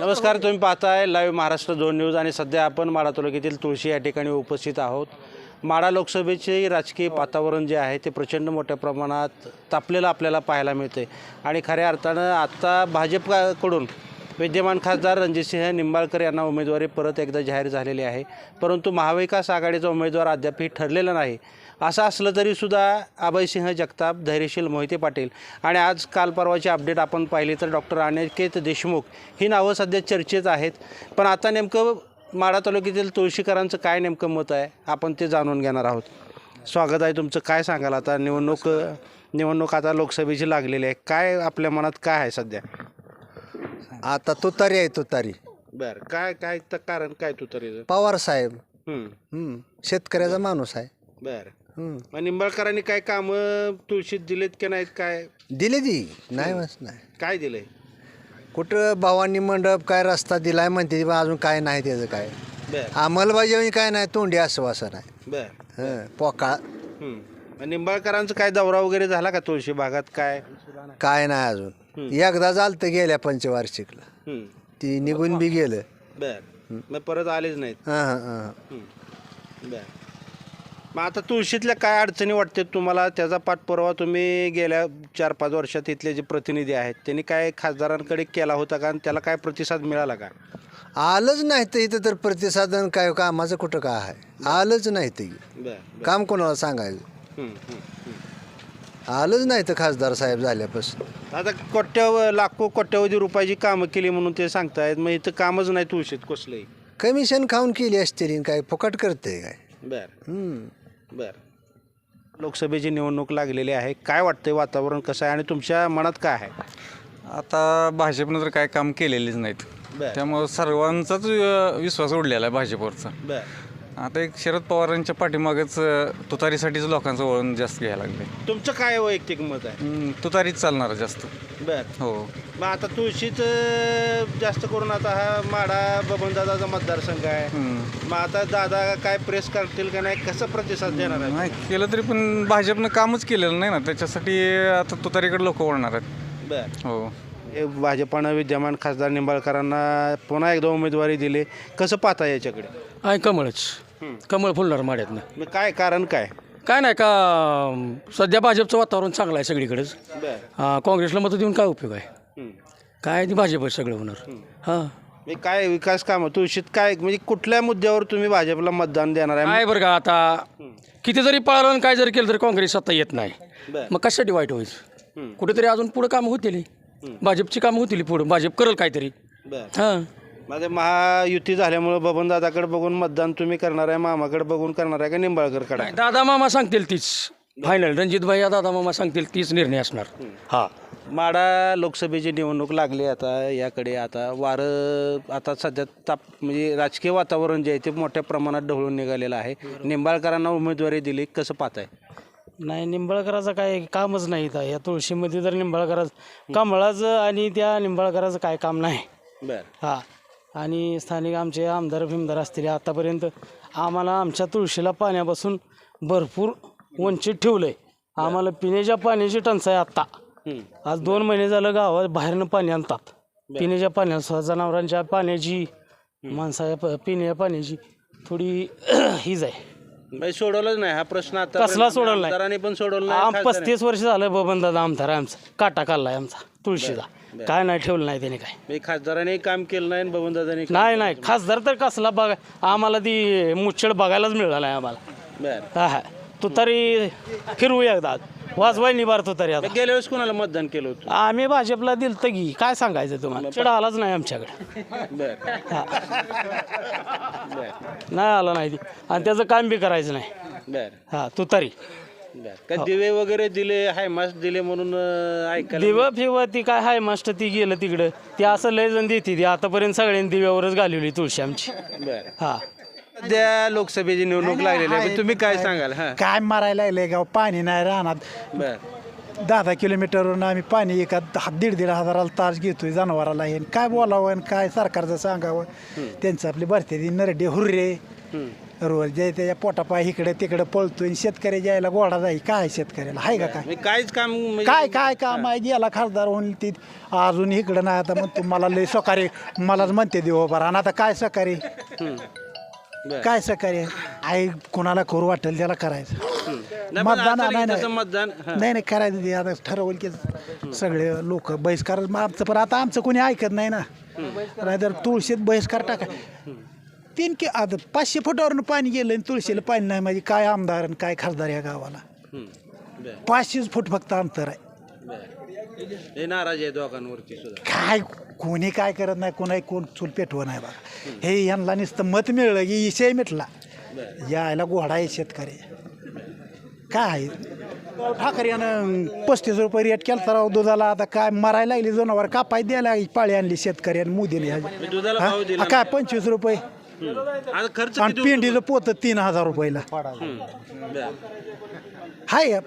नमस्कार तुम्ही पाहताय लाईव्ह महाराष्ट्र दोन न्यूज आणि सध्या आपण माडा तालुक्यातील तुळशी या ठिकाणी उपस्थित आहोत. माडा लोकसभेचे राजकीय वातावरण जे आहे ते प्रचंड मोठ्या प्रमाणात तापलेलं आपल्याला पाहायला मिळते आणि खऱ्या अर्थानं आत्ता भाजपकडून विद्यमान खासदार रणजितसिंह निंबाळकर यांना उमेदवारी परत एकदा जाहीर झालेली आहे. परंतु महाविकास आघाडीचा उमेदवार अद्यापही ठरलेला नाही. असं असलं तरीसुद्धा अभयसिंह जगताप धैर्यशील मोहिते पाटील आणि आज काल परवाची अपडेट आपण पाहिली तर डॉक्टर अनिकेत देशमुख ही नावं सध्या चर्चेत आहेत. पण आता नेमकं माडा तालुक्यातील तुळशीकरांचं काय नेमकं मत आहे? आपण ते जाणून घेणार आहोत. स्वागत आहे तुमचं. काय सांगाल आता? निवडणूक निवडणूक आता लोकसभेची लागलेली आहे. काय आपल्या मनात काय आहे सध्या? आता तुतारी आहे तुतारी. बरं. काय काय तर कारण काय तू तरी पवार साहेब. शेतकऱ्याचा माणूस आहे. बरं. मग निंबाळकरांनी काय कामं तुळशीत दिलेत की नाहीत काय? दिले ती. नाही म्हणत नाही. काय दिलंय कुठं भावानी मंडप काय रस्ता दिलाय म्हणते ती, पण अजून काय नाही त्याचं काय. बर. अंमलबजावणी काय नाही तोंडी आश्वासन आहे. बर हं, पोकाळ. हं. मग निंबाळकरांचा काय दौरा वगैरे झाला का तुळशी भागात काय? काय नाही अजून. एकदा झालं गेल्या पंचवार्षिकला. हं. ती निघून बी गेलं. बर. मग परत आलेच नाहीत. हं, हं, हं. हं. बर. मग आता तुळशीतल्या काय अडचणी वाटते तुम्हाला? त्याचा पाठपुरावा तुम्ही गेल्या चार पाच वर्षात इथले जे प्रतिनिधी आहेत त्यांनी काय खासदारांकडे केला होता का? आणि त्याला काय प्रतिसाद मिळाला का? आलंच नाही तर इथं तर प्रतिसादन काय कामाचं कुठं काय आहे? आलंच नाही ते. बर काम कोणाला सांगायचं. आलंच नाही तर खासदार साहेब झाल्यापासून. आता कोट्याव लाखो कोट्यावधी रुपयाची कामं केली म्हणून ते सांगतायत मग इथं कामच नाही तुळशीत कसलंही. कमिशन खाऊन केली असतील काय फुकट करते काय? बर. हम्म. बर. लोकसभेची निवडणूक लागलेली आहे. काय वाटतंय वातावरण कसं आहे आणि तुमच्या मनात काय आहे? आता भाजपनं तर काय काम केलेलेच नाहीत. बर. त्यामुळं सर्वांचाच अ, विश्वास उडलेला आहे भाजपवरचा. बर. आता एक शरद पवारांच्या पाठीमागच अ, तुतारीसाठीच लोकांचं वळण जास्त घ्यायला लागले तुमचं काय वैयक्तिक मत आहे? तुतारीच चालणार आहे जास्त. बर. हो. मग आता तुळशीच जास्त करून आता हा माडा बबनदादाचा मतदारसंघ आहे. हम्म. मग आता दादा काय प्रेस करतील का नाही कसं प्रतिसाद देणार आहे? नाही केलं तरी पण भाजपनं कामच केलेलं नाही ना. त्याच्यासाठी आता तुतारीकडे लोक वळणार आहेत. बर. हो. हे भाजपानं विद्यमान खासदार निंबाळकरांना पुन्हा एकदा उमेदवारी दिली. कसं पाहता याच्याकडे? आहे कमळच कमळ फुलणार माड्यातनं मग काय कारण काय? काय नाही का सध्या भाजपचं वातावरण चांगलं आहे सगळीकडेच. बर. काँग्रेसला मतं देऊन काय उपयोग आहे. काय ती भाजप सगळं होणार. हां. म्हणजे काय विकास कामं तुळशीत काय म्हणजे कुठल्या मुद्द्यावर तुम्ही भाजपला मतदान देणार आहे? काय बरं का आता किती जरी पळालं आणि काय जरी केलं तरी काँग्रेस सत्ता येत नाही. बरं. मग कशासाठी वाईट व्हायचं? कुठेतरी अजून पुढं कामं होतील. भाजपची कामं होतील पुढं. भाजप करेल काहीतरी. बर. हां. माझे महायुती झाल्यामुळं बबन दादाकडे बघून मतदान तुम्ही करणार आहे मामाकडे बघून करणार आहे का निंबाळकरकडे नाही, दादा मामा सांगतील तीच. फायनल रणजित भाई या दादा मामा सांगतील तीच निर्णय असणार. हां. माडा लोकसभेची निवडणूक लागली आता याकडे आता वारं आता सध्या ताप म्हणजे राजकीय वातावरण जे आहे ते मोठ्या प्रमाणात ढवळून निघालेलं आहे. निंबाळकरांना उमेदवारी दिली कसं पाहताय? नाही निंबाळकराचं काय कामच नाही इथं. या तुळशीमध्ये तर निंबाळकराचं कमळाचं आणि त्या निंबाळकराचं काय काम नाही. बर. हा. आणि स्थानिक आमचे आमदार फिमदार असतील आतापर्यंत आम्हाला आमच्या तुळशीला पाण्यापासून भरपूर वंचित ठेवलं आहे आम्हाला पिण्याच्या पाण्याची टंचाई आत्ता. आज दोन महिने झालं गावात बाहेरनं पाणी आणतात. पिण्याच्या पाण्याचं जनावरांच्या पाण्याची माणसाच्या पिण्याच्या पाण्याची थोडी हीच आहे. म्हणजे सोडवलंच नाही हा प्रश्न आता. कसला सोडवला नाही? पण सोडवला पस्तीस वर्ष झालं बबन दादा आमदार आमचा. काटा काढलाय आमचा तुळशीचा. काय नाही ठेवलं नाही त्याने काय. म्हणजे खासदारांनी काम केलं नाही बबन दादानी नाही नाही. खासदार तर कसला बघा आम्हाला ती मुच्छड बघायलाच मिळाला नाही आम्हाला. बर. हा हा. तू तरी फिरवू एकदा. वाजवाय निभारतो तरी आता. गेल्या वेळेस कोणाला मतदान केलं होतं? आम्ही भाजपला दिल तर घी काय सांगायचं तुम्हाला? चिडा आलाच नाही आमच्याकडे. बर. नाही आला नाही ती. आणि त्याचं काम बी करायचं नाही. बर. हा तू तरी. बर. काय दिवे वगैरे दिले हाय मास दिले म्हणून अं, ऐकायला दिवा फिवा ती काय हाय मास्टर ती गेलं तिकडं. ती असं लय जण देते ती आतापर्यंत सगळ्यांनी दिव्यावरच घालवली तुळशी आमची. बर. हा. सध्या लोकसभेची निवडणूक लागलेली आहे पण तुम्ही काय सांगाल? हा. काय मारायला लागले गाव पाणी नाही राहणार. बर. दहा दहा किलोमीटरवरून आम्ही पाणी एका दहा दीड दीड हजाराला तास घेतोय जनावराला हे. काय बोलावं आणि काय सरकारचं सांगावं? त्यांचं आपली भरते ती नरडे हुर्रे. रोज जे त्याच्या पोटापाय इकडे तिकडे पळतोय आणि शेतकऱ्याच्या यायला गोडा जाई काय शेतकऱ्याला? आहे का काय? म्हणजे काहीच काम म्हणजे- काय काय काम आहे? गेला खासदार होऊन ती अजून इकडं नाही आता म्हणतो मला लय सकाळी मलाच म्हणते देव बरं आणि आता काय सकाळी? बरं. काय सकाळी? आई कोणाला करू वाटेल त्याला करायचं. नाही, पण मतदान नाही तसं मतदान हां. नाही नाही करायचं ते. आता ठरवलं की सगळे लोक बहिष्कार मग आमचं पण आता आमचं कोणी ऐकत नाही ना. नाहीतर तुळशीत बहिष्कार टाका. तीन की आता पाचशे फुटावरून पाणी गेलं आणि तुळशीला पाणी नाही म्हणजे काय आमदार आणि काय खासदार या गावाला? पाचशेच फूट फक्त अंतर आहे. हे नाराज आहे दोघांवरती सुद्धा. काय कोणी काय करत नाही कोणाही कोण चूल पेटवं नाही बघा. हे यांना नुसतं मत मिळलं की विषय मिटला. यायला घोडा आहे शेतकरी. काय? ठाकरे यानं पस्तीस रुपये रेट केला तर दुधाला. आता काय मरायला लागली जनावर कापाय द्यायला पाळी आणली शेतकऱ्याने मोदीने. मी दुधाला? भाव दिला हा, काय पंचवीस रुपये. आता खर्च आणि किती पिंडीचं पोत तीन हजार रुपयाला. हाय.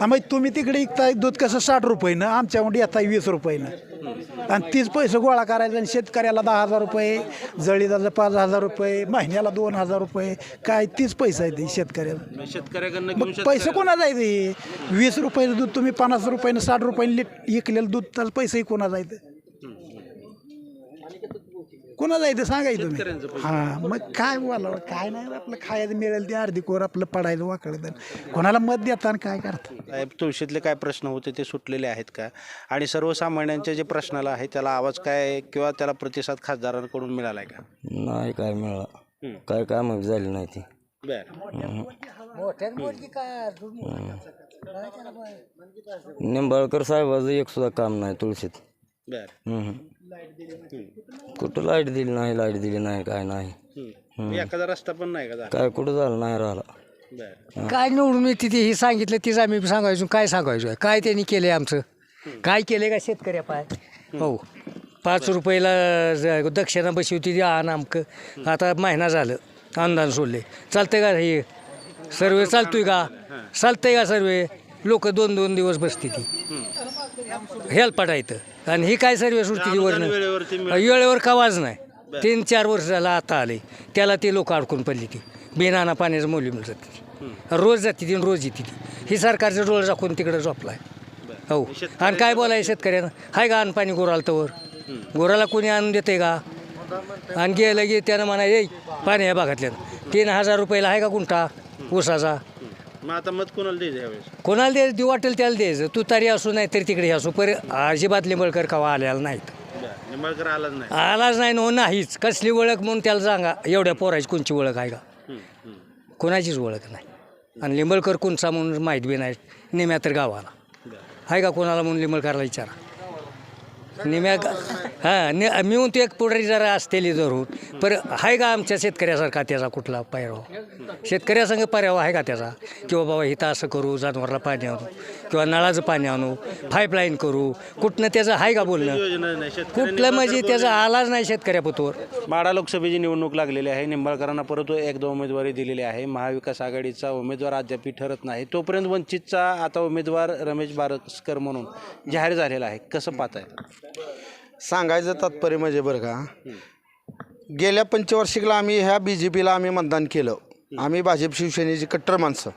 हा, मग तुम्ही तिकडे विकताय दूध कसं साठ रुपयानं आमच्याकडे येताय वीस रुपयानं. आणि तीच पैसे गोळा करायचे आणि शेतकऱ्याला दहा हजार रुपये जळीदाचं पाच हजार रुपये महिन्याला दोन हजार रुपये काय तीच पैसा आहे ते शेतकऱ्याला. म्हणजे शेतकऱ्याकडनं घेऊन मग पैसे शेतकऱ्याला- कोणाला ते वीस रुपयाचं दूध तुम्ही पन्नास रुपयानं साठ रुपयाने लिट विकलेलं दूध तर पैसे कोणाला आहे ते कोणाला आहे ते सांगायचं तुम्ही. हां मग काय बोलावं? काय नाही आपलं खायचं मिळेल ते अर्धी कोर आपलं पडायचं वाकडं कोणाला मत देता आणि काय करता? साहेब तुळशीतले काय प्रश्न होते ते सुटलेले आहेत का? आणि सर्वसामान्यांच्या जे प्रश्नाला आहे त्याला आवाज काय किंवा त्याला प्रतिसाद खासदारांकडून मिळालाय का? नाही काय मिळाला. काय काम झाली नाही ती. बर. निंबाळकर साहेबाचं एक सुद्धा काम नाही तुळशीत. बर. हम्म. कुठं लाइट दिली नाही लाइट दिली नाही काय नाही. हं. एखादा रस्ता पण नाही का झाला? काय कुठं झालं नाही राहिला. बर. काय निवडून येते ते हे सांगितलं तीच आम्ही सांगायचो काय सांगायचो? काय त्यांनी केलंय आमचं? काय केलंय का शेतकऱ्या पाय? हो. पाच रुपयाला ज- दक्षिणा बसवती ती आण आमकं. आता महिना झालं अनुदान सोडले. चालतंय का हे? सर्वे चालतोय का? चालतंय का सर्वे? लोक दोन दोन दिवस बसते ती. हेल्प पडायचं. आणि ही काय सर्वे सुटते ती अनुदान वेळेवरती वरनं वेळेवर कावाज नाही. तीन चार वर्ष झाला आता आले. त्याला ते लोक अडकून पडली ती. बिनाना पाण्याचं मोली मिळतात रोज जाते ती आणि रोज येते ती. ही सरकारचं डोळं दाखवून तिकडे झोपलाय. हो. आणि काय बोलाय शेतकऱ्यानं? हाय का पाणी गोराला तवर. गोराला कोणी आणून देते का? आणि गेलं की त्यानं म्हणा ये पाणी या भागातल्यानं तीन हजार रुपयाला आहे का गुंठा? ऊसाचा. मग आता मत कोणाला द्यायचं यावेळेस? कोणाला द्यायचं? देऊ वाटेल त्याला द्यायचं. तू तरी असू नाही तरी तिकडे असू. पर अजिबात लिंबळकर कवा आलेला नाहीत. बर निंबाळकर आलाच नाही. आलाच नाही नो नाहीच. कसली ओळख म्हणून त्याला सांगा. एवढ्या पोराची कोणची ओळख आहे का. कोणाचीच ओळख नाही. आणि लिंबळकर कोणचा म्हणून माहीत बी नाही. निम्या तर गावाला. आहे का कोणाला म्हणून लिंबळकरला विचारा. निम्या गा- हां नि मी म्हणतो एक पुढारी जरा असतेली धरून. पर आहे का आमच्या शेतकऱ्यासारखा त्याचा कुठला पायराव? शेतकऱ्यासंग पर्याव आहे का त्याचा? किंवा बाबा इथं असं करू जनावरला पाणी आणू किंवा नळाचं पाणी आणू पाईपलाईन करू कुठनं त्याचं आहे का बोलणं? कुठलं म्हणजे त्याचा आलाच नाही शेतकऱ्यापतोर माढा लोकसभेची निवडणूक लागलेली आहे. निंबाळकरांना परत एकदा उमेदवारी दिलेली आहे. महाविकास आघाडीचा उमेदवार अद्याप ठरत नाही. तोपर्यंत वंचितचा आता उमेदवार रमेश बारसकर म्हणून जाहीर झालेला आहे. कसं पाहताय? सांगायचं तात्पर्य म्हणजे बरं का गेल्या पंचवार्षिकला आम्ही ह्या बी जे पीला आम्ही मतदान केलं. आम्ही भाजप शिवसेनेची कट्टर माणसं.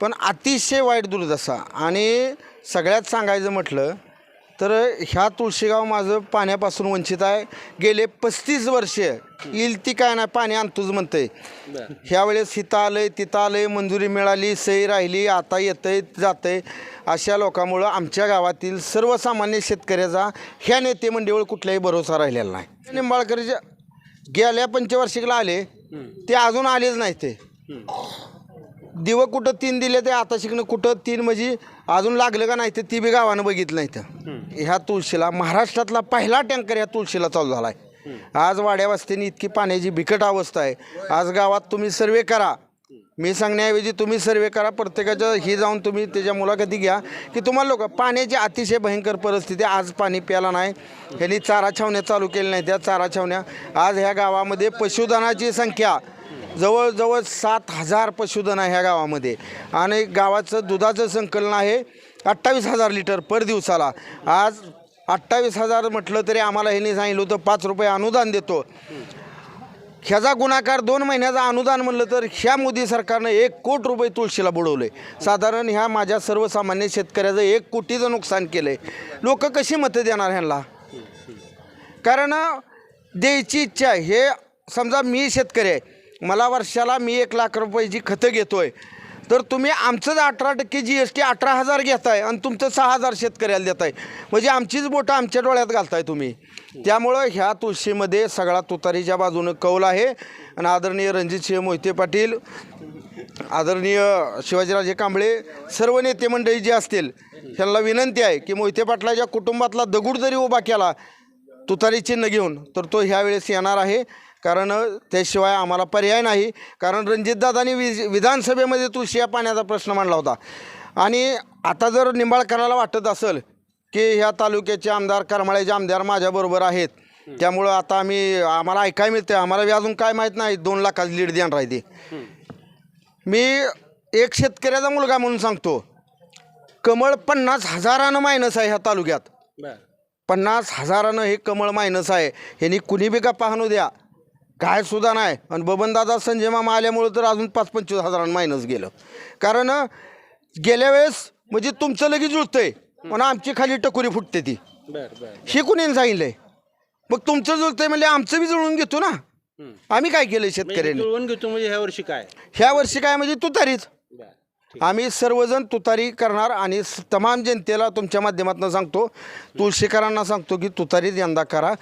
पण अतिशय वाईट दुर्दशा आणि सगळ्यात सांगायचं म्हटलं तर ह्या तुळशीगाव माझं पाण्यापासून वंचित आहे. गेले पस्तीस वर्षे येईल ती काय नाही पाणी आणतोच म्हणतंय. ह्यावेळेस हिथं आलंय तिथं आलंय मंजुरी मिळाली सही राहिली आता येतंय जातंय. अशा लोकांमुळं आमच्या गावातील सर्वसामान्य शेतकऱ्याचा ह्या नेते मंडळीवर कुठलाही भरोसा राहिलेला नाही. निंबाळकरच्या गेल्या पंचवार्षिकला आले ते अजून आलेच नाही ते. दिवं कुठं तीन दिले ते आता शिकणं कुठं तीन म्हणजे अजून लागलं का नाही तर ती बी गावानं बघितलं नाही तर ह्या तुळशीला महाराष्ट्रातला पहिला टँकर ह्या तुळशीला चालू झाला आहे आज वाड्या वस्तीने इतकी पाण्याची बिकट अवस्था आहे. आज गावात तुम्ही सर्वे करा. मी सांगण्याऐवजी तुम्ही सर्वे करा. प्रत्येकाच्या ही जाऊन तुम्ही त्याच्या मुलाखती घ्या. की तुम्हाला लोक पाण्याची अतिशय भयंकर परिस्थिती. आज पाणी प्यायला नाही. ह्यांनी चारा छावण्या चालू केल्या नाही त्या चारा छावण्या आज ह्या गावामध्ये पशुधनाची संख्या जवळजवळ सात हजार पशुधन आहे ह्या गावामध्ये. आणि गावाचं दुधाचं संकलन आहे अठ्ठावीस हजार लिटर पर दिवसाला. आज अठ्ठावीस हजार म्हटलं तरी आम्हाला ह्यांनी सांगितलं होतं पाच रुपये अनुदान देतो. ह्याचा गुणाकार दोन महिन्याचा अनुदान म्हणलं तर ह्या मोदी सरकारनं एक कोट रुपये तुळशीला बुडवले. साधारण ह्या माझ्या सर्वसामान्य शेतकऱ्याचं एक कोटीचं नुकसान केलं आहे लोक कशी मतं देणार ह्यांना? कारण द्यायची इच्छा आहे. हे समजा मी शेतकरी आहे. मला वर्षाला मी एक लाख रुपयाची खतं घेतोय तर तुम्ही आमचंच अठरा टक्के जी एस टी अठरा हजार घेताय आणि तुमचं सहा हजार शेतकऱ्याला देताय. म्हणजे आमचीच बोटं आमच्या डोळ्यात घालताय तुम्ही. त्यामुळं ह्या तुळशीमध्ये सगळा तुतारीच्या बाजूनं कौल आहे. आणि आदरणीय रणजितसिंह मोहिते पाटील आदरणीय शिवाजीराजे कांबळे सर्व नेते मंडळी जे असतील त्यांना विनंती आहे की मोहिते पाटलाच्या कुटुंबातला दगड जरी उभा केला तुतारी चिन्ह घेऊन तर तो ह्यावेळेस येणार आहे. कारण त्याशिवाय आम्हाला पर्याय नाही. कारण रणजितदादांनी वि विधानसभेमध्ये तुळशी या पाण्याचा प्रश्न मांडला होता. आणि आता जर निंबाळकराला वाटत असेल की ह्या तालुक्याचे आमदार करमाळ्याचे आमदार माझ्याबरोबर आहेत त्यामुळं आता आम्ही आम्हाला ऐकाय मिळते आम्हाला बी अजून काय माहीत नाही. दोन लाखाची लीड देणार आहे ते. मी एक शेतकऱ्याचा मुलगा म्हणून सांगतो. कमळ पन्नास हजारानं मायनस आहे ह्या तालुक्यात. पन्नास हजारानं हे कमळ मायनस आहे. ह्यांनी कुणी बी का पाहणू द्या. काय सुद्धा नाही. आणि बबनदादा संजय मामा आल्यामुळं तर अजून पाच पंचवीस हजारानं मायनस गेलं. कारण गेल्या वेळेस म्हणजे तुमचं लगेच जुळतंय पण आमची खाली टकुरी फुटते ती. हे कुणी सांगितलंय? मग तुमचं जुळतंय म्हणजे आमचं बी जुळून घेतो ना. आम्ही काय केलं शेतकऱ्यांनी? जुळवून घेतो म्हणजे ह्या वर्षी काय? ह्या वर्षी काय म्हणजे तुतारीच. आम्ही सर्वजण तुतारी करणार आणि तमाम जनतेला तुमच्या माध्यमातून सांगतो. तुळशीकरांना सांगतो की तुतारीच यंदा करा.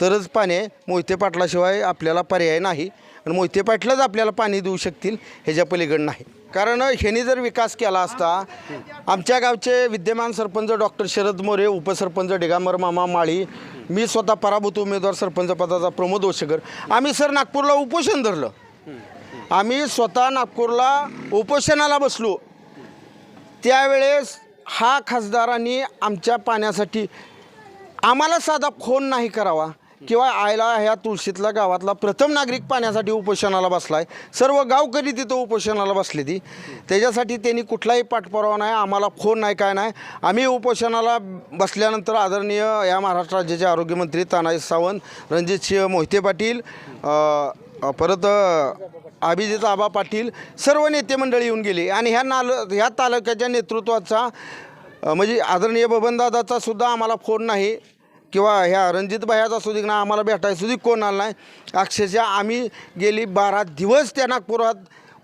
तरच पाणी मोहिते पाटलाशिवाय आपल्याला पर्याय नाही. आणि मोहिते पाटलाच आपल्याला पाणी देऊ शकतील ह्याच्या पलीकडं नाही. कारण ह्यांनी जर विकास केला असता आमच्या गावचे विद्यमान सरपंच डॉक्टर शरद मोरे उपसरपंच डिगामर मामा माळी मी स्वतः पराभूत उमेदवार सरपंच पदाचा प्रमोद ओशेकर आम्ही सर नागपूरला उपोषण धरलं. आम्ही स्वतः नागपूरला उपोषणाला बसलो. त्यावेळेस हा खासदारांनी आमच्या पाण्यासाठी आम्हाला साधा फोन नाही करावा. किंवा आयला ह्या तुळशीतल्या गावातला प्रथम नागरिक पाण्यासाठी उपोषणाला बसला आहे सर्व गावकरी तिथं उपोषणाला बसली ती. त्याच्यासाठी त्यांनी कुठलाही पाठपुरावा नाही आम्हाला फोन नाही काय नाही. आम्ही उपोषणाला बसल्यानंतर आदरणीय या महाराष्ट्र राज्याचे आरोग्यमंत्री तानाजी सावंत रणजित सिंह मोहिते पाटील अ, परत अ, अभिजित आबा पाटील सर्व नेते मंडळी येऊन गेली. आणि ह्या नाल ह्या तालुक्याच्या नेतृत्वाचा अ, म्हणजे आदरणीय बबनदादाचा सुद्धा आम्हाला फोन नाही. किंवा ह्या रणजित भायाचा सुद्धा ना आम्हाला भेटायला सुद्धा कोण आला नाही. अक्षरशः आम्ही गेली बारा दिवस त्या नागपुरात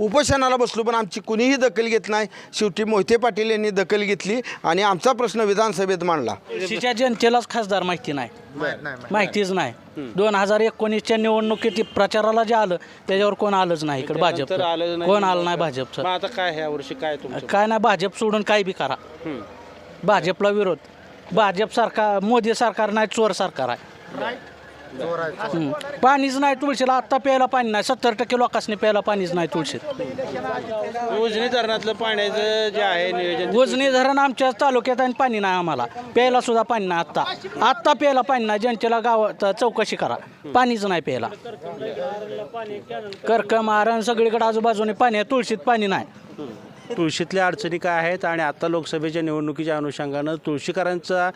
उपोषणाला बसलो पण आमची कुणीही दखल घेत नाही. शेवटी मोहिते पाटील यांनी दखल घेतली आणि आमचा प्रश्न विधानसभेत मांडला. तुळशीच्या जनतेलाच खासदार माहिती नाही. माहितीच नाही. दोन हजार एकोणीसच्या निवडणुकीत प्रचाराला जे आलं त्याच्यावर कोण आलंच नाही इकडे भाजप. कोण आलं नाही भाजपचं. मग आता काय ह्या वर्षी काय तुमचं? काय नाही भाजप सोडून काय बी करा. भाजपला विरोध. भाजप सरकार मोदी सरकार नाही चोर सरकार आहे. पाणीच नाही तुळशीला. आत्ता प्यायला पाणी नाही. सत्तर टक्के लोकांनी प्यायला पाणीच नाही तुळशीत. उजनी धरणातलं पाण्याचं जे आहे नियोजन उजनी धरण आमच्या तालुक्यात आणि पाणी नाही आम्हाला. प्यायला सुद्धा पाणी नाही आत्ता. आत्ता प्यायला पाणी नाही. जनतेला गावात चौकशी करा. पाणीच नाही प्यायला. कर्क मारण सगळीकडे आजूबाजूने पाणी आहे. तुळशीत पाणी नाही. तुळशीतल्या अडचणी काय आहेत आणि आता लोकसभेच्या निवडणुकीच्या अनुषंगानं तुळशीकरांचा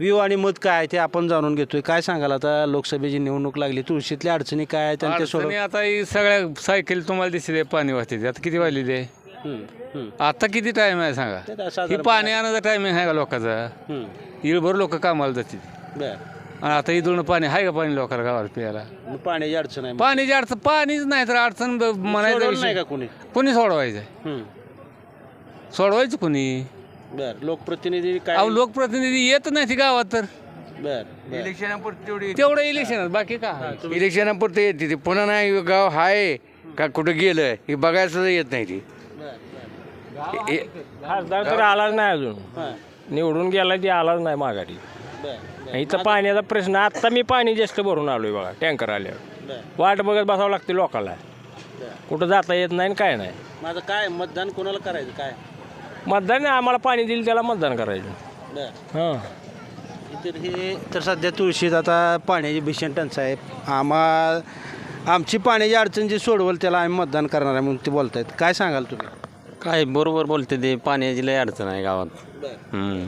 व्ह्यू आणि मत काय आहे ते आपण जाणून घेतोय. काय सांगाल आता लोकसभेची निवडणूक लागली तुळशीतल्या अडचणी काय आहेत आणि ते सोडव अडचणी आता ही सगळ्या सायकल तुम्हाला दिसते पाणी वाहते आता किती वाजली ते? आता किती टाइम आहे सांगा? ही पाणी आणायचा टायमिंग आहे का लोकांचा? इळभर लोक कामाला जातील. आणि आता इथून पाणी आहे का पाणी लोकांना गावात प्यायला? मग पाण्याची अडचण आहे पाण्याची अडचण पाणीच नाही तर अडचण ब- म्हणायचं सोडवलं नाही विषय का कोणी? कोणी सोडवायचं? हम्म. सोडवायचं कोणी? बर लोकप्रतिनिधी काय? अहो लोकप्रतिनिधी येत नाही ती गावात तर. बर बर. तेवढं इलेक्शन बाकी का इलेक्शनापुरते येते ते. पुन्हा नाही गाव हाय का कुठं गेलं हे बघायला सुद्धा येत नाही ती. खासदार तर आलाच नाही अजून. निवडून गेला ती आलाच नाही माघारी. इथं पाण्याचा प्रश्न आत्ता मी पाणी जास्त भरून आलोय बघा टँकर आल्यावर. वाट बघत बसावं लागते लोकांना. कुठं जाता येत नाही आणि काय नाही. मग आता काय मतदान कोणाला करायचं? काय? मतदान नाही, आम्हाला पाणी दिलं त्याला मतदान करायचं. बर. हां. तर हे तर सध्या तुळशीत आता पाण्याची भीषण टंचाई आहे. आम्हा आमची पाण्याची अडचण जी सोडवल त्याला आम्ही मतदान करणार आहे म्हणून ते बोलतायत. काय सांगाल तुम्ही? काय बरोबर बोलते ते. पाण्याची लय अडचण आहे गावात. हम्म.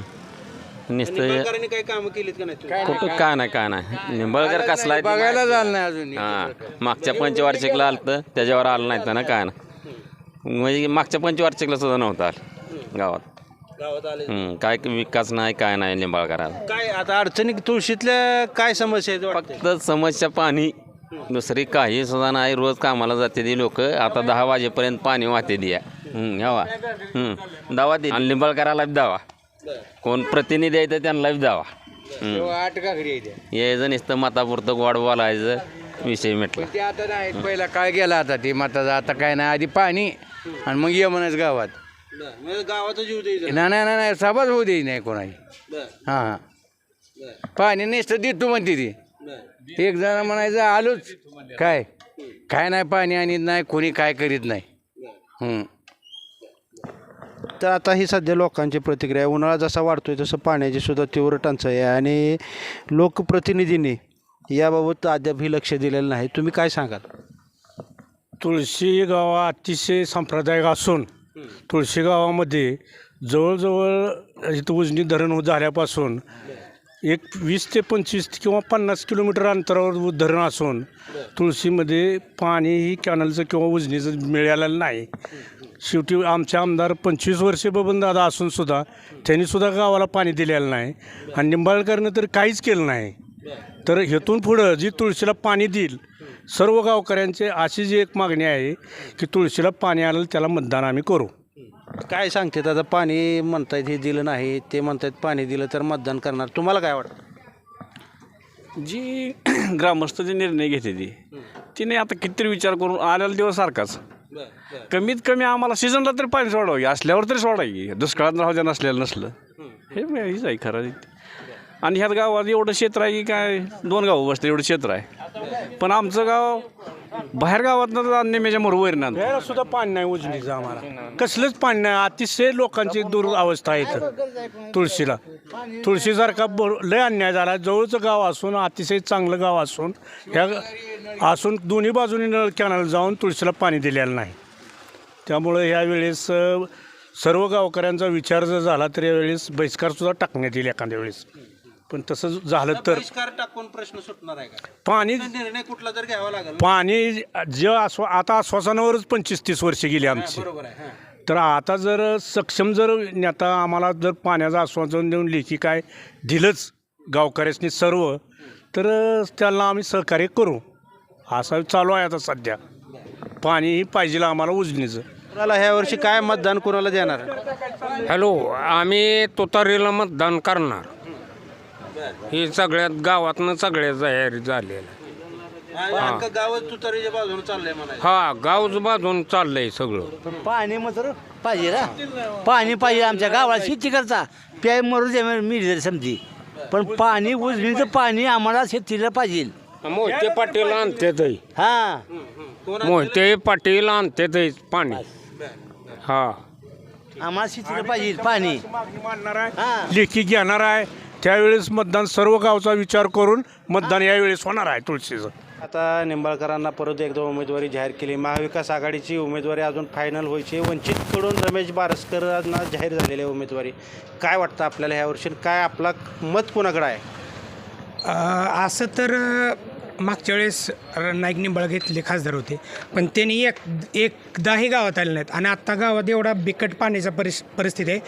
नुसतं काही कामं केलीत का नाही? कुठं काय नाही काय नाही. निंबाळकर कसला आहे ते झालं नाही. अजून. हां मागच्या पंचवार्षिकला आलं तर त्याच्यावर आलं नाही तर ना काय ना म्हणजे मागच्या पंचवार्षिकला सुद्धा नव्हतं आलं. गावात. गावात आले. हं, काय विकास नाही काय नाही निंबाळकराला काय आता अडचणी तुळशीतल्या काय समस्या आहेत? फक्त समस्या पाणी. दुसरी काही सुद्धा नाही रोज कामाला जाते ती लोक. आता दहा वाजेपर्यंत पाणी वाहते दिया हं, हवा हं, दावा दे आणि निंबाळकराला बी दावा कोण प्रतिनिधी आहे तर त्यांना बी दावा हं. आठ का घरी येते यायचं नुसतं मतापुरतं गोड बोलायचं विषय मिटला. ते आता नाही पहिला काय गेला आता ते मताचं. आता काय नाही आधी पाणी आणि मग ये म्हणच गावात. बरं, म्हणजे गावाचा जीव द्यायचा नाही नाही नाही, नाही सभाच होऊ दे नाही कोणाची बरं, हां हां. बरं, पाणी नुसतं देतो म्हणते ती. बरं. एक जण म्हणायचं आलोच. काय? काय नाही पाणी आणत नाही कोणी काय करीत नाही. हं. तर आता ही सध्या लोकांची प्रतिक्रिया आहे. उन्हाळा जसा वाढतोय तसं पाण्याची सुद्धा तीव्र टंचाई आहे. आणि लोकप्रतिनिधींनी याबाबत अद्याप ही लक्ष दिलेलं नाही. तुम्ही काय सांगाल? तुळशी गाव अतिशय सांप्रदायिक असून तुळशी गावामध्ये जवळजवळ इथं उजनी धरण झाल्यापासून एक वीस ते पंचवीस किंवा पन्नास किलोमीटर अंतरावर धरण असून तुळशीमध्ये पाणीही कॅनलचं किंवा उजनीचं मिळालेलं नाही. शेवटी आमचे आमदार पंचवीस वर्षे बबन दादा असून सुद्धा त्यांनी सुद्धा गावाला पाणी दिलेलं नाही. आणि निंबाळकरनं तर काहीच केलं नाही. तर हेतून पुढं जी तुळशीला पाणी देईल सर्व गावकऱ्यांचे अशी जी एक मागणी आहे की तुळशीला पाणी आलं त्याला मतदान आम्ही करू. काय सांगतात आता पाणी म्हणतायत हे दिलं नाही ते म्हणतायत पाणी दिलं तर मतदान करणार. तुम्हाला काय वाटतं? जी ग्रामस्थ जे निर्णय घेते ती तिने आता कितीतरी विचार करून आलेला दिवस सारखाच. कमीत कमी आम्हाला सीझनला तरी पाणी सोडावं असल्यावर तरी सोडावी दुष्काळात राहू द्या नसलेलं नसलं. हे हीच आहे खरं आणि ह्यात गावात एवढं क्षेत्र आहे की काय दोन गावं बसते एवढं क्षेत्र आहे. पण आमचं गाव बाहेर गावातनं नेमेच्या मोरवर ना सुद्धा पाणी नाही उजनीचं आम्हाला. कसलंच पाणी नाही. अतिशय लोकांची दुरावस्था अवस्था आहे इथं. तुळशीला. तुळशीसारखा बर लय अन्याय झाला. जवळचं गाव असून अतिशय चांगलं गाव असून ह्या असून दोन्ही बाजूनी नळ कॅनल जाऊन तुळशीला पाणी दिलेलं नाही. त्यामुळं ह्यावेळेस सर्व गावकऱ्यांचा विचार जर झाला तर यावेळेस बहिष्कारसुद्धा टाकण्यात येईल एखाद्या वेळेस. पण तसं झालं तर बहिष्कार टाकून प्रश्न सुटणार आहे का? पाणी निर्णय कुठला तर घ्यावा लागेल पाणी जे आश्वा आता आश्वासनावरच पंचवीस तीस वर्ष गेली आमची. बरोबर आहे हां. तर आता जर सक्षम जर नेता आम्हाला जर पाण्याचं आश्वासन देऊन लेखी काय दिलंच गावकऱ्यासनी सर्व तर त्यांना आम्ही सहकार्य करू. असं चालू आहे आता सध्या. पाणीही पाहिजे आम्हाला उजनीचं. कुणाला ह्या वर्षी काय मतदान कुणाला देणार? हॅलो आम्ही तुतारीला मतदान करणार. हे सगळ्यात गावातनं सगळ्या तयारी झालेलं. अख्खं गावच तुतारीच्या बाजूने चाललंय म्हणाय हा गावच बाजून चाललंय सगळं. पाणी मात्र पाहिजे ना पाणी पाहिजे आमच्या गावाला. शेती करता. प्याय मरू दे मिळेल समजी. पण पाणी उजनीचं पाणी आम्हाला शेतीला पाहिजे. मोहिते पाटील आणतात हा. मोहिते पाटील आणतात पाणी. हा. आम्हाला शेतीला पाहिजे पाणी. मानणार आहे. लेखी घेणार आहे. त्यावेळेस मतदान सर्व गावचा विचार करून मतदान यावेळेस होणार आहे तुळशीचं. आता निंबाळकरांना परत एकदा उमेदवारी जाहीर केली. महाविकास आघाडीची उमेदवारी अजून फायनल व्हायची. वंचितकडून रमेश बारसकरांना जाहीर झालेली आहे उमेदवारी. काय वाटतं आपल्याला ह्या वर्षी? काय आपला मत कोणाकडे आहे? असं तर मागच्या वेळेस र- नाईक निंबाळ घेतले खासदार होते. पण त्यांनी एक एकदाही गावात आले नाहीत. आणि आत्ता गावात एवढा बिकट पाण्याचा परिस परिस्थिती आहे.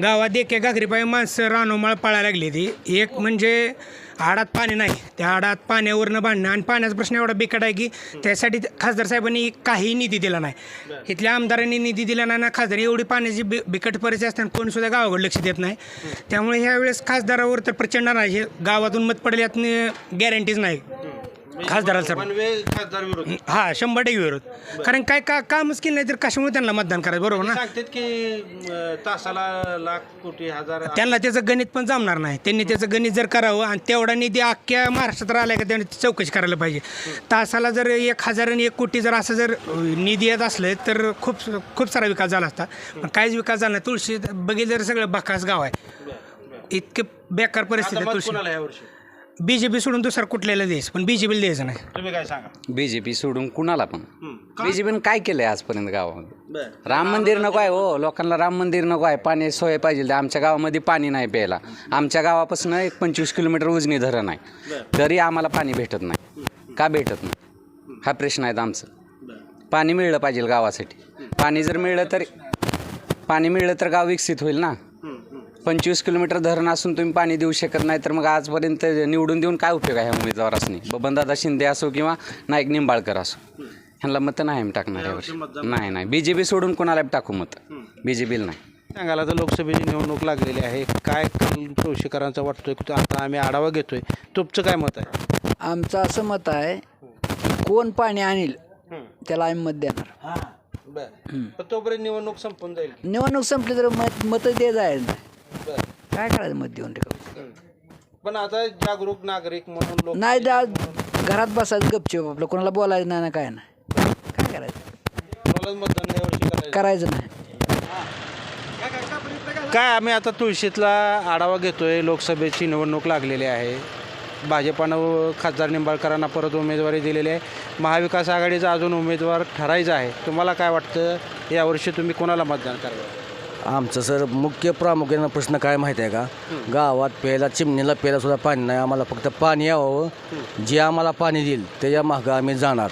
गावात एके गागरीबाई माणसं रानोमाळ पाळायला लागली ती एक म्हणजे आडात पाणी नाही. त्या आडात पाण्यावरनं बांधणं आणि पाण्याचा प्रश्न एवढा बिकट आहे की त्यासाठी खासदार साहेबांनी काही निधी दिला नाही. इथल्या आमदारांनी निधी दिला नाही ना खासदार एवढी पाण्याची बि बिकट परिस्थिती असताना कोणी सुद्धा गावाकडे लक्ष देत नाही. त्यामुळे ह्या वेळेस खासदारावर तर प्रचंड नाही गावातून मत पडेल यात गॅरंटीज नाही. खासदाराला सर वे खासदार विरोध. हा शंभर टक्के विरोध. कारण काय का कामच केलं नाही तर कशामुळे त्यांना मतदान करायचं? बरोबर ना? सांगतात की अं, तासाला लाख कोटी हजार त्यांना त्याचं गणित पण जमणार नाही. त्यांनी त्याचं गणित जर करावं आणि तेवढा निधी अख्ख्या महाराष्ट्रात आला का त्यांनी चौकशी करायला पाहिजे. तासाला जर एक हजार आणि एक कोटी जर असं जर निधी येत असलं तर खूप खूप सारा विकास झाला असता. पण काहीच विकास झाला नाही. तुळशी बघितलं तर सगळं बकास गाव आहे. इतके बेकार परिस्थिती आहे मत तुळशी. कोणाला बी जे पी सोडून दुसरं कुठल्याला द्यायचं पण बी जे पीला द्यायचं नाही. तुम्ही काय सांगा? बी जे पी सोडून कुणाला पण? का? बी जे पीनं काय केलंय आजपर्यंत गावामध्ये? बर. राम मंदिर नको आहे हो. लोकांना राम मंदिर नको आहे. पाणी सोय पाहिजे. आमच्या गावामध्ये पाणी नाही प्यायला. आमच्या गावापासून एक पंचवीस किलोमीटर उजनी धरण आहे. तरी आम्हाला पाणी भेटत नाही. का भेटत नाही? हा प्रश्न आहे आमचं. पाणी मिळलं पाहिजे गावासाठी. पाणी जर मिळलं तर पाणी मिळलं तर गाव विकसित होईल ना? पंचवीस किलोमीटर धरण असून तुम्ही पाणी देऊ शकत नाही तर मग आजपर्यंत निवडून देऊन काय उपयोग आहे ह्या उमेदवारासनी? बबनदादा शिंदे असो किंवा नाईक निंबाळकर असो. ह्यांना मतं नाही आम्ही टाकणार यावर्षी नाही नाही. बी जे पी सोडून कोणाला टाकू मत. बी जे पीला नाही. सांगायला तर लोकसभेची निवडणूक लागलेली आहे. काय कल तुळशीकरांचा वाटतोय? आता आम्ही आढावा घेतोय. तुमचं काय मत आहे? आमचं असं मत आहे कोण पाणी आणील त्याला आम्ही मत देणार. तोपर्यंत निवडणूक संपून जाईल निवडणूक संपली तर मत मत दे जायचं नाही. काय करायचं मत देऊन ठेव पण आता जागरूक नागरिक म्हणून लोक नाही द्या घरात बसायचं गपचूप आपलं. कोणाला बोलायचं नाही ना काय नाही. काय करायचं? कोणालाच मतदान यावर्षी करायचं. करायचं नाही. काय आम्ही आता तुळशीतला आढावा घेतोय. लोकसभेची निवडणूक लागलेली आहे. भाजपानं खासदार निंबाळकरांना परत उमेदवारी दिलेली आहे. महाविकास आघाडीचा अजून उमेदवार ठरायचा आहे. तुम्हाला काय वाटतं? यावर्षी तुम्ही कोणाला मतदान करावं आमचं सर मुख्य प्रामुख्यानं प्रश्न काय माहिती आहे का? गावात प्यायला चिमणीला प्यायला सुद्धा पाणी नाही. आम्हाला फक्त पाणी यावं. जे आम्हाला पाणी देईल त्याच्या मागं आम्ही जाणार.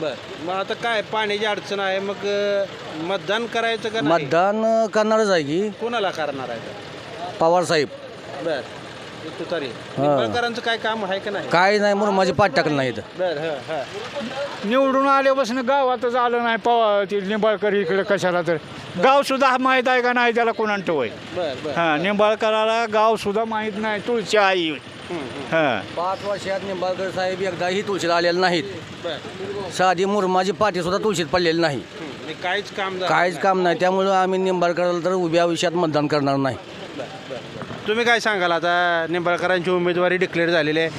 बरं. मग आता काय पाण्याची अडचण आहे. मग अं, मतदान करायचं का नाही? मतदान करणारच आहे की. कोणाला करणार आहे? पवार साहेब. बर. तुतारी निंबाळकरांचं काय काम आहे का नाही? काय नाही म्हणून माझे पाठ टाकलं नाही इथं बर हा हा. निवडून आल्यापासून गावातच आलं नाही पवा ते निंबाळकर इकडे कशाला तर. गाव सुद्धा माहीत आहे का नाही त्याला कोणाला ठेवाय बर बर. हां निंबाळकराला गाव सुद्धा माहीत नाही तुळची आई. हां. पाच वर्षात निंबाळकर साहेब एकदाही तुळशीला आलेले नाहीत. बर. साधी मुरमाची पाठी सुद्धा तुळशीत पडलेली नाही. काहीच काम झालं काहीच काम नाही त्यामुळं आम्ही निंबाळकरला तर उभ्या आयुष्यात मतदान करणार नाही. तुम्ही काय सांगाल? आता निंबाळकरांची उमेदवारी डिक्लेअर झालेली आहे.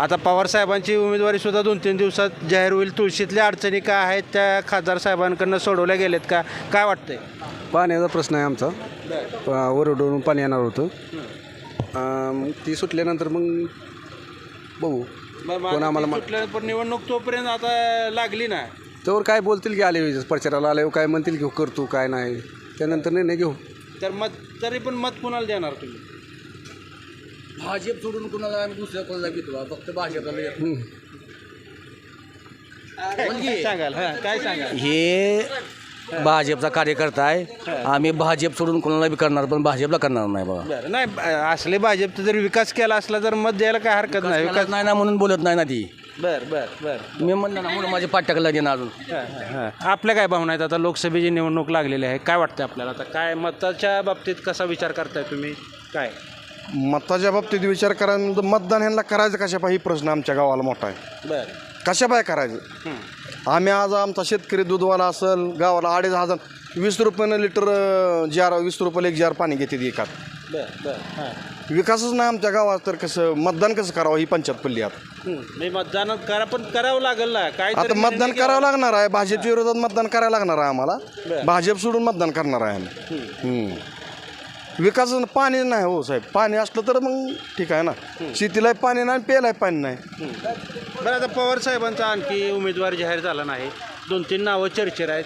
आता पवार साहेबांची उमेदवारी सुद्धा दोन तीन दिवसात जाहीर होईल. तुळशीतल्या अडचणी काय आहेत त्या खासदार साहेबांकडनं सोडवल्या गेलेत का? काय वाटतंय? पाण्याचा प्रश्न आहे आमचा. वरडून पाणी येणार होतं. ती सुटल्यानंतर मग बघू. कोण आम्हाला पण निवडणूक तोपर्यंत आता लागली ना? त्यावर काय बोलतील की आले प्रचाराला आले काय म्हणतील घेऊ करतो काय नाही. त्यानंतर निर्णय घेऊ. तर मत तरी पण मत कुणाला देणार तुम्ही? भाजप सोडून कुणाला आम्ही दुसऱ्या कोणाला घेतो फक्त भाजपला काय सांगाल? हा काय सांगाल? हे भाजपचा कार्यकर्ता आहे. आम्ही भाजप सोडून कोणाला बी करणार पण भाजपला करणार नाही बघा बरं नाही असले भाजपचा जर विकास केला असला तर मत द्यायला काय हरकत नाही. विकास विकास नाही ना म्हणून बोलत नाही ना ती. बर बर बर. मी म्हणलं ना म्हणून माझे पाठ्याकडे देणार अजून. हा, हा, हा. आपल्या काय भावना आहेत? आता लोकसभेची निवडणूक लागलेली आहे. काय वाटतं आपल्याला? आता काय मताच्या बाबतीत कसा विचार करताय तुम्ही? काय? मताच्या बाबतीत विचार करा मतदान ह्यांना करायचं कशा पाहिजे प्रश्न आमच्या गावाला मोठा आहे. बर. कशा पाय करायचं आम्ही आज आमचा शेतकरी दूधवाला असेल गावाला अडीच हजार वीस रुपयानं लिटर जार वीस रुपयाला एक जार पाणी घेते एकात. विकासच नाही आमच्या गावात तर कसं मतदान कसं करावं ही पंचायत पडली आता? मी मतदान करा पण करावं लागेल ना. काय आता मतदान करावं लागणार आहे भाजपच्या विरोधात मतदान करायला लागणार आहे आम्हाला. भाजप सोडून मतदान करणार आहे आम्ही. हम्म. विकास पाणी नाही हो साहेब. पाणी असलं तर मग ठीक आहे ना. शेतीला पाणी नाही प्यायलाही पाणी नाही. बरं आता पवार साहेबांचा आणखी उमेदवार जाहीर झाला नाही. दोन तीन नावं चर्चेत आहेत.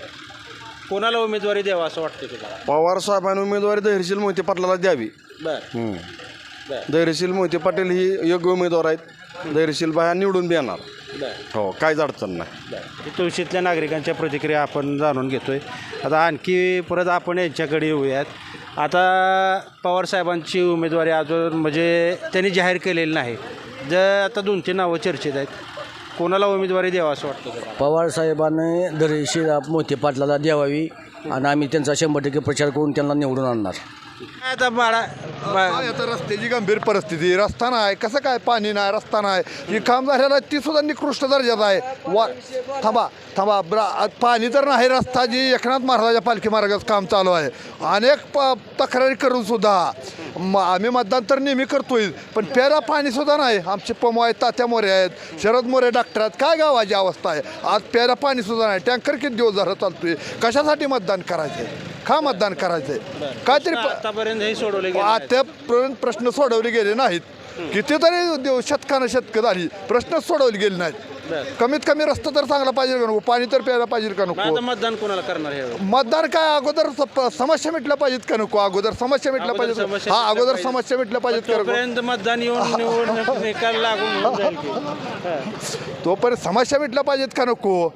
कोणाला उमेदवारी द्यावा असं वाटतं तुम्हाला? पवार साहेबांनी उमेदवारी धैर्यशील मोहिते पाटलाला द्यावी. बर. हम्म. बर. धैर्यशील मोहिते पाटील ही योग्य उमेदवार आहेत. धैर्यशील बाया निवडून बी येणार बर. हो काहीच अडचण नाही. तुळशीतल्या नागरिकांच्या प्रतिक्रिया आपण जाणून घेतोय. आता आणखी परत आपण यांच्याकडे येऊयात. आता पवार साहेबांची उमेदवारी अजून म्हणजे त्यांनी जाहीर केलेली नाही. जर आता दोन तीन नावं चर्चेत आहेत. कोणाला उमेदवारी द्यावा असं वाटतं तुम्हाला पवार साहेबांनी मोती पाटलाला द्यावावी आणि आम्ही त्यांचा शंभर टक्के प्रचार करून त्यांना निवडून आणणार. आता बाळा आता रस्त्याची गंभीर परिस्थिती रस्ता नाही कसं काय पाणी नाही रस्ता नाही ही काम झालेलं ती सुद्धा निकृष्ट दर्जाचं आहे. वा थांबा थांबा ब्रा पाणी तर नाही रस्ता जी एकनाथ महाराजाच्या पालखी मार्गाचं काम चालू आहे. अनेक प तक्रारी करून सुद्धा. म आम्ही मतदान तर नेहमी करतोय पण प्यारा पाणी सुद्धा नाही. आमचे पमो आहेत तात्या मोरे आहेत शरद मोरे डॉक्टर आहेत काय गावाची अवस्था आहे? आज प्यारा पाणी सुद्धा नाही टँकर किती दिवस झालं चालतोय? कशासाठी मतदान करायचं का मतदान करायचंय? काहीतरी प- आतापर्यंत हे सोडवले गेले. आतापर्यंत प्रश्न सोडवले गेले नाहीत. कितीतरी शतकानं शतकं झाली प्रश्नच सोडवले गेले नाहीत. कमीत कमी रस्ता तर चांगला पाहिजे का नको? पाणी तर प्यायला पाहिजे का मग नको? आता मतदान कोणाला करणार मतदान काय अगोदर स- समस्या मिटल्या पाहिजेत का नको? अगोदर समस्या मिटल्या अगोदर पाहिजेत समस्या हा मिटल्या अगोदर पाहिजेत. समस्या मिटल्या पाहिजेत का नको? तोपर्यंत मतदान येऊन निवडणूक निकाल लागून होऊन जाईल की. हा. तोपर्यंत समस्या मिटल्या पाहिजेत का नको?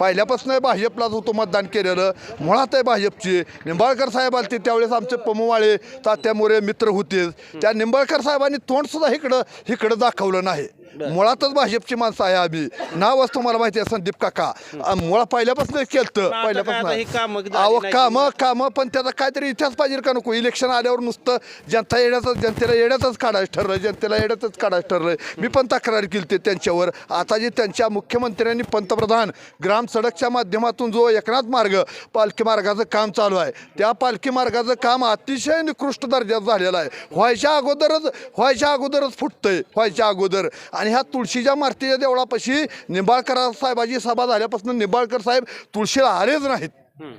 पहिल्यापासून भाजपलाच होतो मतदान केलेलं. मुळात आहे भाजपची. निंबाळकर साहेब आले त्यावेळेस आमचे पमवाळे तात्या मोरे मित्र होते. त्या निंबाळकर साहेबांनी तोंड सुद्धा इकडं इकडं दाखवलं नाही. मुळातच भाजपची माणसं आहे आम्ही. नावच तुम्हाला माहिती आहे संदीप काका. मुळा पहिल्यापासून केलं पहिल्यापासून अहो कामं कामं पण त्याचा काहीतरी इतिहास पाहिजे का नको? इलेक्शन आल्यावर नुसतं जनता येण्याचं जनतेला येण्याचंच काढायचं ठरलं जनतेला येण्याचंच काढायचं ठरलं मी पण तक्रार केली ते त्यांच्यावर. आता जे त्यांच्या मुख्यमंत्र्यांनी पंतप्रधान ग्राम सडकच्या माध्यमातून जो एकनाथ मार्ग पालखी मार्गाचं काम चालू आहे त्या पालखी मार्गाचं काम अतिशय निकृष्ट दर्जाचं झालेलं आहे. व्हायच्या अगोदरच व्हायच्या अगोदरच फुटतंय व्हायच्या अगोदर. आणि ह्या तुळशीच्या मारुतीच्या देवळापाशी निंबाळकर साहेबाची सभा झाल्यापासून निंबाळकर साहेब तुळशीला आलेच नाहीत.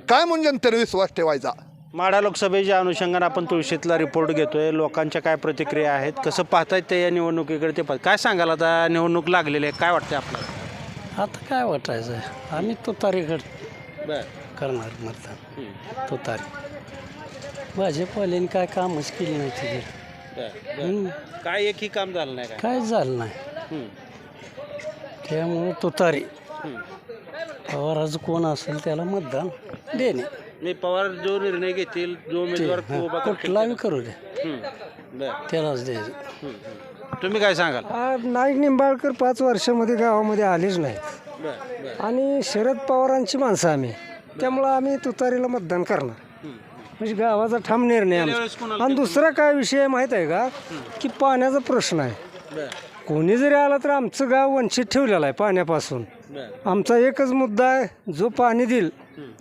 काय म्हणून जनतेने विश्वास ठेवायचा? माढा लोकसभेच्या अनुषंगाने आपण तुळशीतला रिपोर्ट घेतोय लोकांच्या काय प्रतिक्रिया आहेत? कसं पाहतायत ते या निवडणुकीकडे ते पाहत काय सांगाल आता? निवडणूक लागलेली आहे. काय वाटतंय आपल्याला? आता काय वाटायचं? आम्ही तुतारीकडे बर. करणार मतदान तुतारी भाजपवाल्यांनी काय कामच केली नाही तिथे. काय एकही काम झालं नाही काय? झालं नाही. हम्म. त्यामुळे तुतारी. पवाराचं कोण असेल त्याला मतदान देणे. मी पवार जो निर्णय घेतील जो उमेदवार उभा करतील कुठलाही करू दे. हम्म. बर. त्यालाच द्यायचं. हम्म, हम्म. तुम्ही काय सांगाल? नाईक निंबाळकर पाच वर्षामध्ये गावामध्ये आलेच नाहीत. बर बर. आणि शरद पवारांची माणसं आम्ही. त्यामुळं आम्ही तुतारीला मतदान करणार. म्हणजे गावाचा ठाम निर्णय आमचा. आणि दुसरा काय विषय माहीत आहे का? की पाण्याचा प्रश्न आहे. कोणी जरी आला तर आमचं गाव वंचित ठेवलेलं आहे पाण्यापासून. आमचा एकच मुद्दा आहे जो पाणी देईल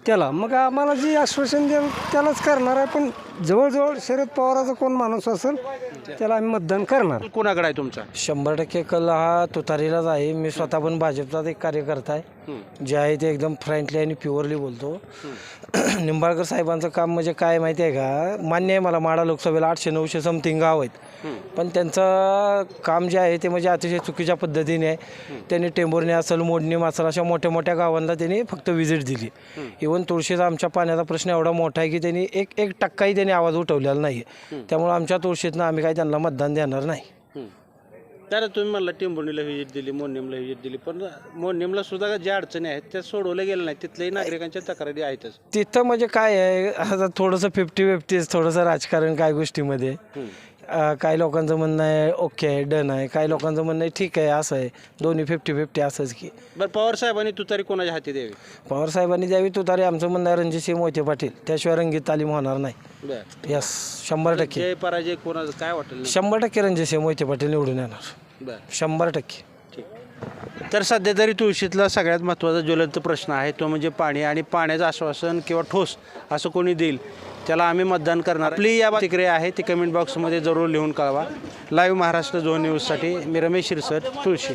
त्याला. मग आम्हाला जी आश्वासन देईल त्यालाच करणार आहे. पण जवळजवळ शरद पवाराचा कोण माणूस असेल त्याला आम्ही मतदान करणार. कोणाकडे आहे तुमचा? शंभर टक्के कल हा तुतारीलाच आहे. मी स्वतः पण भाजपचाच एक कार्यकर्ता आहे. जे आहे ते एकदम फ्रँकली आणि प्युअरली बोलतो. निंबाळकर साहेबांचं काम म्हणजे काय माहिती आहे का? मान्य आहे मला माडा लोकसभेला आठशे नऊशे समथिंग गाव आहेत. पण त्यांचं काम जे आहे ते म्हणजे अतिशय चुकीच्या पद्धतीने आहे त्यांनी टेंभुर्णी असेल मोडणी असेल अशा मोठ्या मोठ्या गावांना त्यांनी फक्त व्हिजिट दिली. इवन तुळशीचा आमच्या पाण्याचा प्रश्न एवढा मोठा आहे की त्यांनी एक एक टक्काही त्यांनी आवाज उठवलेला नाही त्यामुळे आमच्या तुळशीतनं आम्ही काही त्यांना मतदान देणार नाही. तर तुम्ही म्हणला टेंभुर्णीला व्हिजिट दिली मोन्नीमला व्हिजिट दिली पण मोन्नीमला सुद्धा ज्या अडचणी आहेत त्या सोडवल्या गेल्या नाही तिथल्याही नागरिकांच्या तक्रारी आहेतच. तिथं म्हणजे काय आहे आता थोडंसं फिफ्टी फिफ्टी थोडंसं राजकारण काय गोष्टीमध्ये. काही लोकांचं म्हणणं आहे ओके आहे डन आहे. काही लोकांचं म्हणणं आहे ठीक आहे असं आहे. दोन्ही फिफ्टी फिफ्टी असंच की. बरं पवार साहेबांनी तुतारी कोणाच्या हाती द्यावी? पवार साहेबांनी द्यावी तुतारी आमचं म्हणणं आहे रणजितसिंह मोहिते पाटील. त्याशिवाय रंगीत तालीम होणार नाही. बर. यस शंभर टक्के. जय पराजय कोणाचं काय वाटेल शंभर टक्के रणजितसिंह मोहिते पाटील निवडून येणार. बर. शंभर टक्के. तर सध्या तरी तुळशीतला सगळ्यात महत्त्वाचा ज्वलंत प्रश्न आहे तो म्हणजे पाणी आणि पाण्याचं आश्वासन किंवा ठोस असं कोणी देईल त्याला आम्ही मतदान करणार. आपली या प्रतिक्रिया आहे ती कमेंट बॉक्समध्ये जरूर लिहून कळवा. लाईव्ह महाराष्ट्र झोन न्यूजसाठी मी रमेश शिरसट तुळशी.